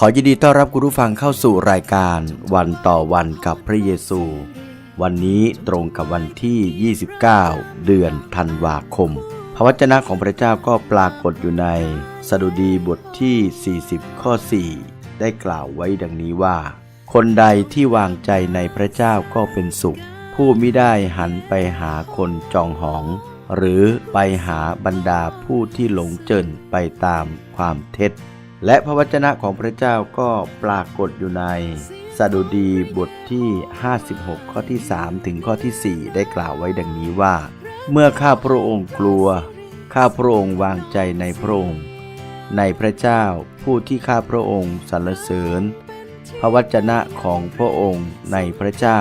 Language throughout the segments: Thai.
ขอยินดีต้อนรับคุณผู้ฟังเข้าสู่รายการวันต่อวันกับพระเยซู วันนี้ตรงกับวันที่ 29 เดือนธันวาคม พระวจนะของพระเจ้าก็ปรากฏอยู่ในสดุดีบทที่ 40 ข้อ 4 ได้กล่าวไว้ดังนี้ว่า คนใดที่วางใจในพระเจ้าก็เป็นสุข ผู้ไม่ได้หันไปหาคนจองหอง หรือไปหาบรรดาผู้ที่หลงเจินไปตามความเท็จ และพระวจนะของพระเจ้าก็ปรากฏอยู่ในสดุดีบทที่ 56 ข้อที่ 3 ถึงข้อที่ 4 ได้กล่าวไว้ดังนี้ว่า เมื่อข้าพระองค์กลัว ข้าพระองค์วางใจในพระองค์ ในพระเจ้าผู้ที่ข้าพระองค์สรรเสริญ พระวจนะของพระองค์ในพระเจ้า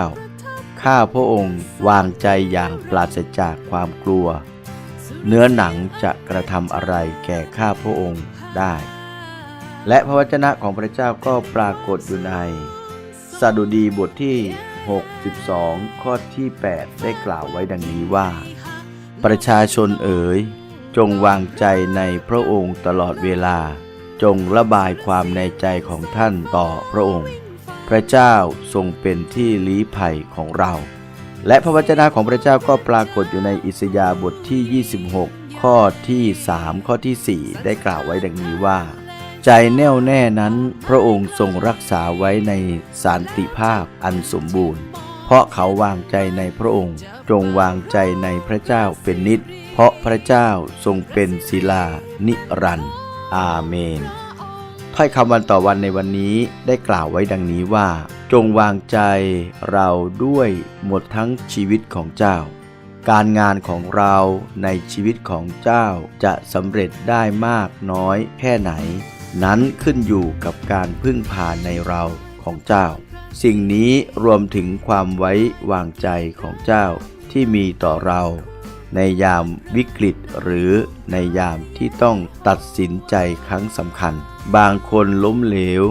ข้าพระองค์วางใจอย่างปราศจากความกลัว เนื้อหนังจะกระทำอะไรแก่ข้าพระองค์ได้ และพระวจนะของพระเจ้าก็ปรากฏอยู่ในสดุดีบทที่ 62 ข้อที่ 8 ได้กล่าวไว้ดังนี้ว่า ประชาชนเอ๋ย จงวางใจในพระองค์ตลอดเวลา จงระบายความในใจของท่านต่อพระองค์ พระเจ้าทรงเป็นที่ลี้ภัยของเรา และพระวจนะของพระเจ้าก็ปรากฏอยู่ในอิสยาห์บทที่ 26 ข้อที่ 3 ข้อที่ 4 ได้กล่าวไว้ดังนี้ว่า ใจแน่วแน่นั้น พระองค์ทรงรักษาไว้ในสันติภาพอันสมบูรณ์ เพราะเขาวางใจในพระองค์ จงวางใจในพระเจ้าเป็นนิจเพราะพระเจ้าทรงเป็นศิลานิรันดร์อาเมนถ้อยคำวันต่อวันในวันนี้ได้กล่าวไว้ดังนี้ว่า จงวางใจเราด้วยหมดทั้งชีวิตของเจ้า การงานของเราในชีวิตของเจ้าจะสำเร็จได้มากน้อยแค่ไหน นั้นขึ้นอยู่กับการพึ่งพาในเราของเจ้า สิ่งนี้รวมถึงความไว้วางใจของเจ้าที่มีต่อเรา ในยามวิกฤตหรือในยามที่ต้องตัดสินใจครั้งสำคัญ บางคนล้มเหลว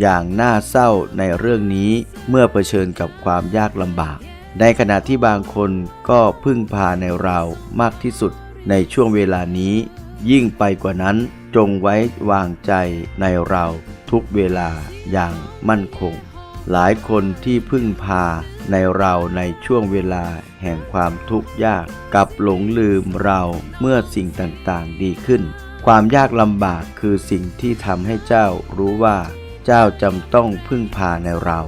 อย่างน่าเศร้าในเรื่องนี้เมื่อเผชิญกับความยากลำบาก ในขณะที่บางคนก็พึ่งพาในเรามากที่สุดในช่วงเวลานี้ ยิ่งไปกว่านั้น จงไว้วางใจในเราทุกเวลาอย่างมั่นคง หลายคนที่พึ่งพาในเราในช่วงเวลาแห่งความทุกข์ยากกับหลงลืมเราเมื่อสิ่งต่างๆดีขึ้น ความยากลำบากคือสิ่งที่ทำให้เจ้ารู้ว่า เจ้าจำต้องพึ่งพาในเรา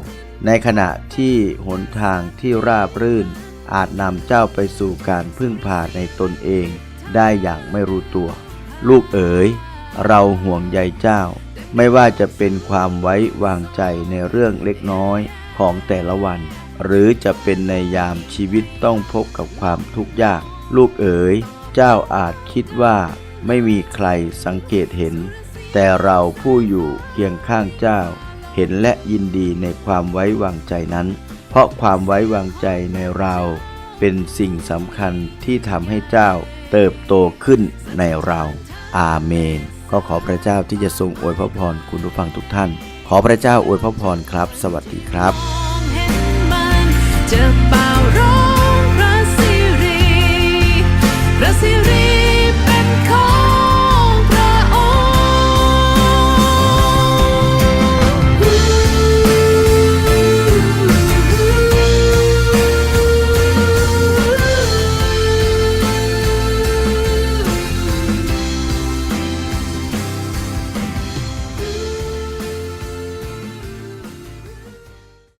ในขณะที่หนทางที่ราบรื่น อาจนำเจ้าไปสู่การพึ่งพาในตนเอง ได้อย่างไม่รู้ตัว ลูกเอ๋ย เราห่วงใยเจ้า ไม่ว่าจะเป็นความไว้วางใจในเรื่องเล็กน้อยของแต่ละวัน หรือจะเป็นในยามชีวิตต้องพบกับความทุกข์ยาก ลูกเอ๋ย เจ้าอาจคิดว่าไม่มีใครสังเกตเห็น แต่เราผู้อยู่เคียงข้างเจ้า เห็นและยินดีในความไว้วางใจนั้น เพราะความไว้วางใจในเราเป็นสิ่งสำคัญที่ทำให้เจ้าเติบโตขึ้นในเรา อาเมน ก็ขอพระเจ้าที่จะทรงอวยพระพรคุณผู้ฟังทุกท่าน ขอพระเจ้าอวยพระพรครับ สวัสดีครับ